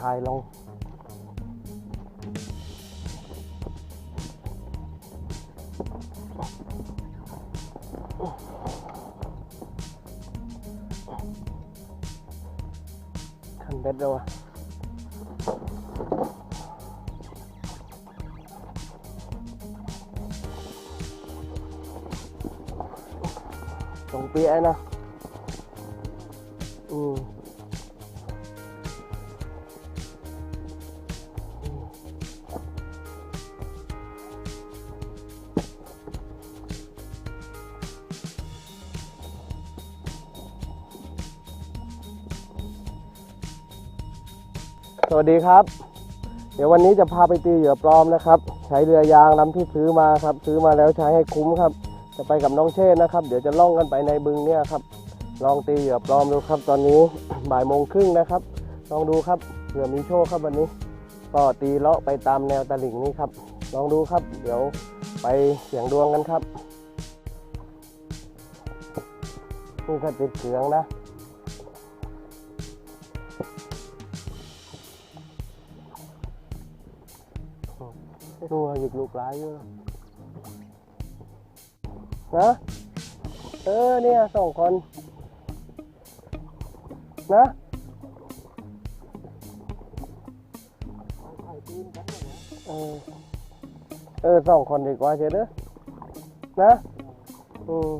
ถ่ายลงคันเบ็ดแล้ววะตรงเปียนะ สวัสดีครับ เดี๋ยววันนี้จะพาไปตีเหยื่อปลอมนะครับ ใช้เรือยางลำที่ซื้อมาครับ ซื้อมาแล้วใช้ให้คุ้มครับ จะไปกับน้องเชษนะครับ เดี๋ยวจะล่องกันไปในบึงเนี่ยครับ ลองตีเหยื่อปลอมดูครับ ตอนนี้บ่ายโมงครึ่งนะครับ ลองดูครับเผื่อมีโชคครับวันนี้ ก็ตีเลาะไปตามแนวตลิ่งนี้ครับ ลองดูครับ เดี๋ยวไปเสี่ยงดวงกันครับนี่ก็ติดเสียงนะ ตัวหยิบลูกร้ายอยู่นะเออเนี่ยสองคนนะเออเออสองคนดีกว่าเชียวเด้อนะอืม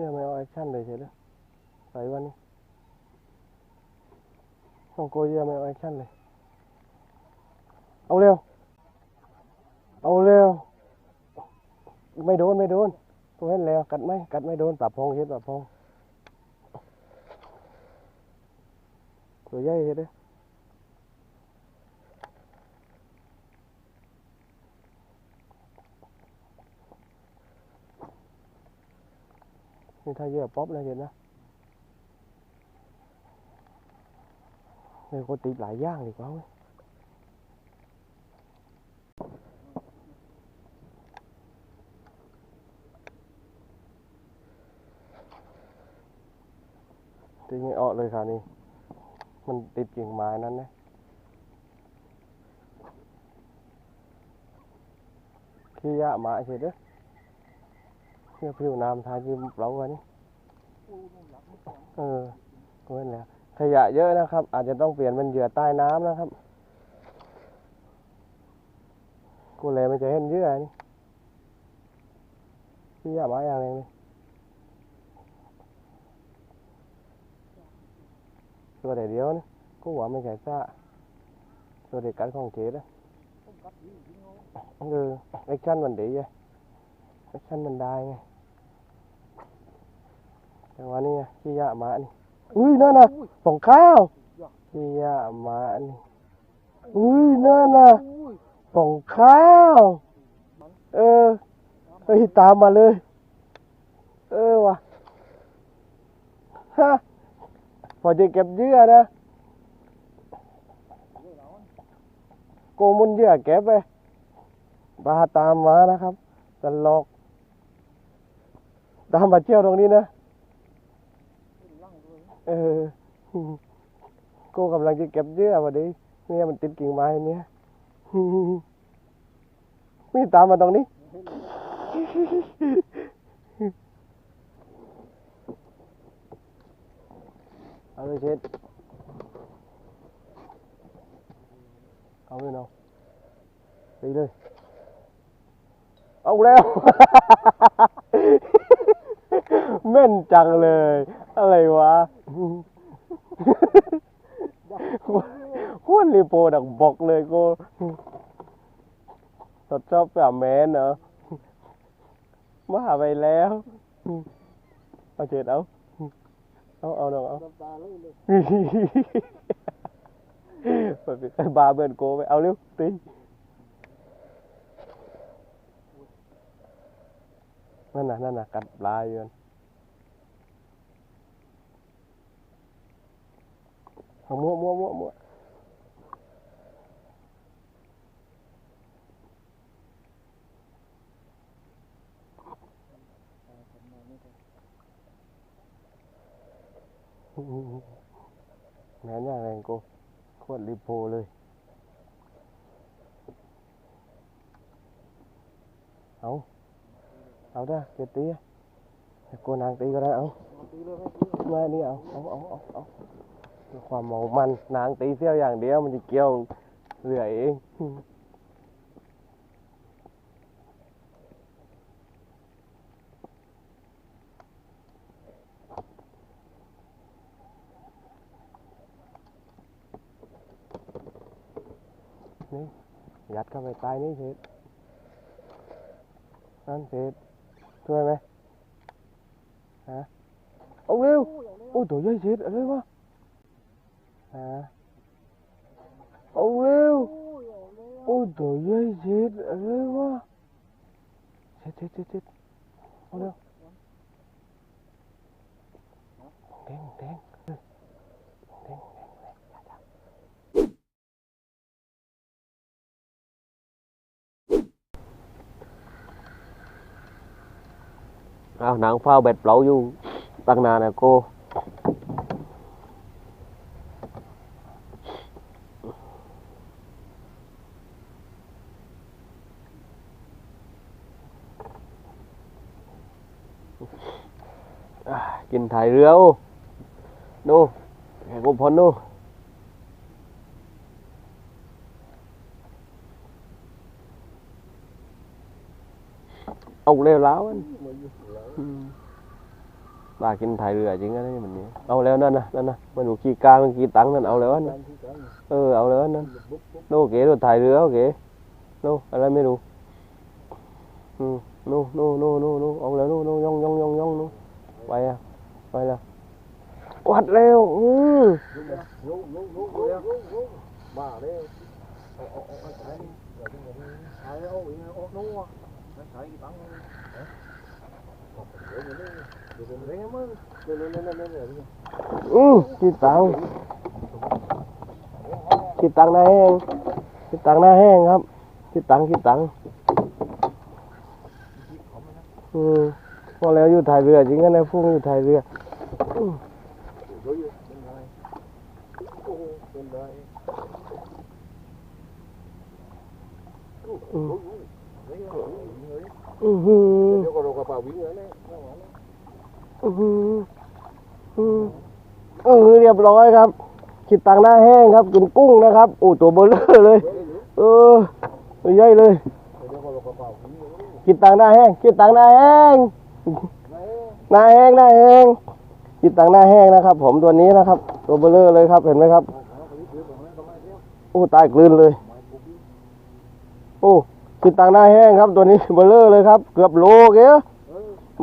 เนี่ยไม่เอาแอคชั่นเลยเชียวเด้อไปวันนี้สองโกเยไม่เอาแอคชั่นเลย เอาเร็ว เอาเร็ว ไม่โดนไม่โดนตัวเห็นแล้ว กัดไหมกัดไม่โดนปรับพองเห็นปรับพองตัวใหญ่เห็นเด้อ นี่ถ้าเยอะป๊อปเลยเห็นนะเลยก็ตีหลายอย่างดีกว่าเว้ยตีไม่ออกเลยค่ะนี่ มันติดกิ่งไม้นั้นนะขี้ยะหมาเฉยเด้อ เพื่อผิวน้ำทาจิ้มเปล่ากันนี่เออก็เป็นแล้วขยะเยอะนะครับ อาจจะต้องเปลี่ยนเป็นเหยื่อใต้น้ำนะครับ กูเลยมันจะเห็นเยื่อนี่ขี้ยะหมาอย่างไรนี่ตัวแต่เดียวนี่กูหว่าไม่ใช่ซะตัวเด็กกันของเจ๊นะเออแอคชั่นมันดีไงแอคชั่นมันได้ไง แต่ว่านี่ไงขี้ยะหมานี่อุ้ยนั่นน่ะสองข้าวขี้ยะหมานี่อุ้ยนั่นน่ะสองข้าว เออเฮ้ยตามมาเลย เออว่ะฮะพอจะเก็บเยื่อนะโกมุนเยื่อเก็บไปปลาตามมานะครับตลกตามมาเที่ยวตรงนี้นะ เออโกกำลังจะเก็บเยื่อพอดีเนี่ยมันติดกิ่งไม้เนี่ยนี่ตามมาตรงนี้ เอาเลยเช็ดเอาเลยเนาะตีเลย เอาแล้ว แม่นจังเลย อะไรวะ ห้วนรีโปดักบอกเลยกูทดสอบแบบแมนเหรอมาไปแล้วเอาเช็ดเอาเอาเอาน้องเอาเปิดไปบาเบิร์นโกไปเอาเร็วตีนั่นน่ะนั่นน่ะกัดปลาอยู่ mua mua mua mua Nén nhà này cô Khuẩn lipo เลย เอาเอาได้เจ็ดตีกูนางตีก็ได้เอามานี่เอาเอาเอาเอา ความเมามันนางตีเสี้ยวอย่างเดียวมันจะเกี่ยวเรื่อยเองนี่ยัดเข้าไปใต้นี่เสร็จนั่นเสร็จช่วยไหมฮะเอาเร็วโอ้ยตัวใหญ่เสร็จอะไรวะ ฮะเอาเร็วโอ้ยตัวใหญ่เสร็จอะไรวะเสร็จเสร็จเสร็จเสร็จเอาเร็วแดงแดงแดงแดงแดง อ้าวนางฟ้าเบ็ดเปล่าอยู่ตั้งนานนะโกอะกิน ถ่ายเรือโอ้ดูแขกกุพลดูเอาเร็วแล้วอันอืมปลากินถ่ายเรือจริงนะนี่มันนี้เอาแล้วนั่นนะนั่นนะมันอยู่กี่กามันกี่ตังค์นั่นเอาแล้วนั่นเออเอาแล้วนั่นโน่เก๋ดูถ่ายเรือโอเคโน่อะไรไม่รู้อืมโน่โน่โน่โน่โน่เอาแล้วโน่โน่ย่องย่องย่องย่องโน่ไปอะ ไปละวัดเร็วอืมบ้าเลยเอาเอาเอาเอาใช้เดี๋ยวอาอีกเอาโน่ใช้กี่ตังค์เดี๋ยวนี้เดี๋ยวนี้มึงเดี๋ยวอืมกี่ตังค์กี่ตังหน้าแห้งกี่ตังหน้าแห้งครับกี่ตังค์กี่ตังอืมพอแล้วอยู่ถ่ายเรือจริงนะพุ่งอยู่ถ่ายเรือ เดี๋ยวอยู่เป็นไรโอ้เรอืมเฮ้ยอือหือเดี๋ยวก็เรากระเป๋าวิ่งเลยเนี่ยอือหืออือเออเรียบร้อยครับคิดตังหน้าแห้งครับกินกุ้งนะครับโอ้ตัวเบลเลอร์เลย เออตัวใหญ่เลยเดี๋ยวก็เรากระเป๋าวิ่งเลยคิดตังหน้าแห้งคิดตังหน้าแห้งหน้าแห้งหน้าแห้ง คิดตังหน้าแห้งนะครับ ผมตัวนี้นะครับ ตัวเบลเลอร์เลยครับเห็นไหมครับ โอ้ตายกลืนเลย โอ้คิดตังหน้าแห้งครับ ตัวนี้เบลเลอร์เลยครับ เกือบโลเกี้ย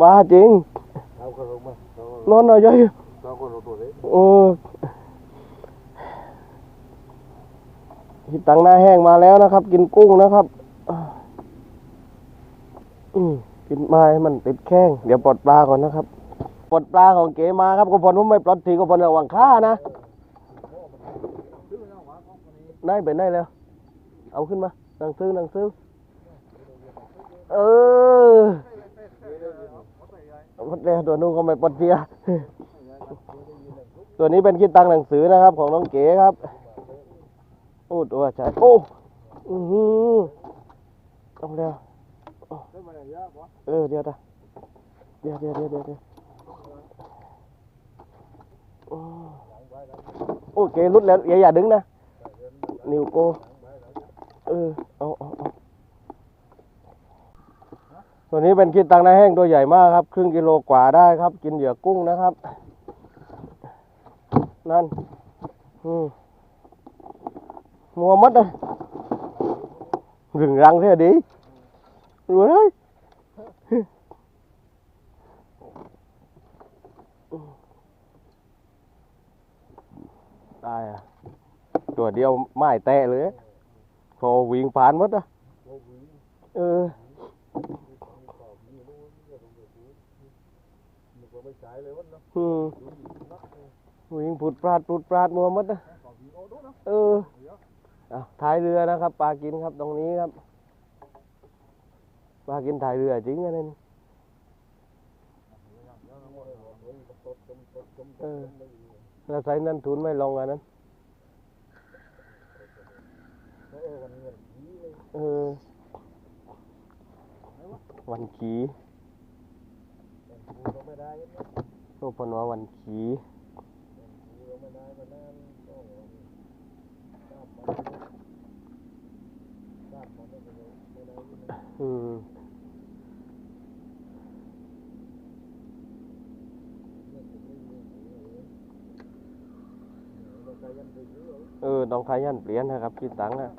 มาจริงนอนหน่อยเยอะเราคนเราตัวเล็กเออคิตังหน้าแห้งมาแล้วนะครับ กินกุ้งนะครับอืมกินไม้มันติดแข้ง เดี๋ยวปลดปลาก่อนนะครับ ปลดปลาของเก๋มาครับกุพลผมไม่ปลดทีกุพลระวังค่านะได้ไปได้แล้ว เอาขึ้นมานังซื้อนังซื้อ เออหมดแล้วตัวนู้นก็ไม่ปลดเทียตัวนี้เป็นคิดตังหนังสือนะครับ ของน้องเก๋ครับโอ้ตัวใช่โอ้อือหือเอาแล้วเออเดี๋ยวตาเรียวเดี๋ยวเดี๋ยวเดี๋ยวเดี๋ยว โอ้เก๋รุดแล้วอย่าอย่าดึงนะนิวโกเออเอาเอาเอาตัวนี้เป็นคิดตังนาแห้งตัวใหญ่มากครับ ครึ่งกิโลกว่าได้ครับ กินเหยื่อกุ้งนะครับ นั่นอืมมัว mất đây rừng răng thế là đi rồi đấy ai à ตัวเดียวไม้แตะเลยพอวิ่งผ่านหมดอะเออหืมวิ่งผุดปราดผุดปราดมัวหมดอะเออเอาท้ายเรือนะครับปลากินครับตรงนี้ครับปลากินถ่ายเรือจริงอันนี้เออ เราใช้นั่นทุนไม่ลงอันนั้นเออวันขีโลกพนว่าวันขีอืมไม่ได้มานั่นก็วันทราบมันทราบมันไม่ได้ไม่ได้ไม่ได้ อืม ไม่ได้ เออต้องขยันเปลี่ยนนะครับคิดตังค์นะ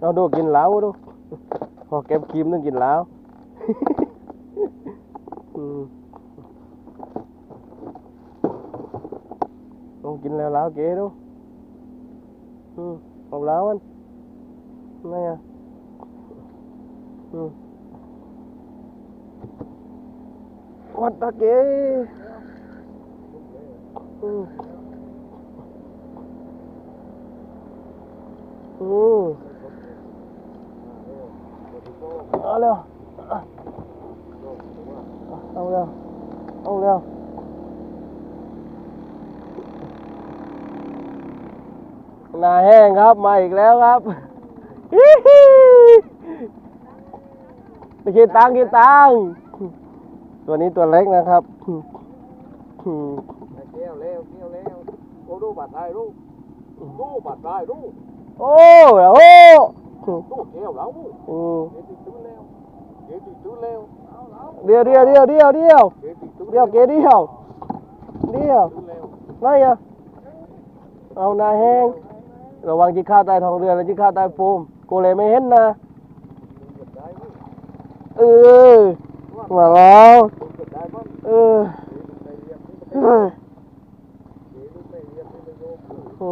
เอาดูกินเหล้าดูพอเก็บครีมต้องกินเหล้าต้องกินแล้วเหล้าเก๋ดูอืมเอาเหล้ามันไม่อะ อืมวัดตะเก๋อืมอืมเอาเร็วเอาเร็วเอาเร็วหน้าแห้งครับ มาอีกแล้วครับ ฮิฮิไป กินตังค์กินตังค์ตัวนี้ตัวเล็กนะครับอืมแก้วแล้วแก้วแล้วโอ้ดูบัตรได้รู้ดูบัตรได้รู้โอ้โอ้ดูแก้วแล้วอืมเกติตื้อแล้วเกติตื้อแล้วเอาแล้วเดียวเดียวเดียวเดียวเดียวเกติตื้อเดียวเกเดียวเดียวตื้อแล้วไม่อะเอาหน้าแห้งระวังจิข้าวใต้ท้องเรือและจิข้าวใต้โฟมกูเลยไม่เห็นนะเกิดได้มั้ย เออมาแล้วเกิดได้มั้ยเออโอ้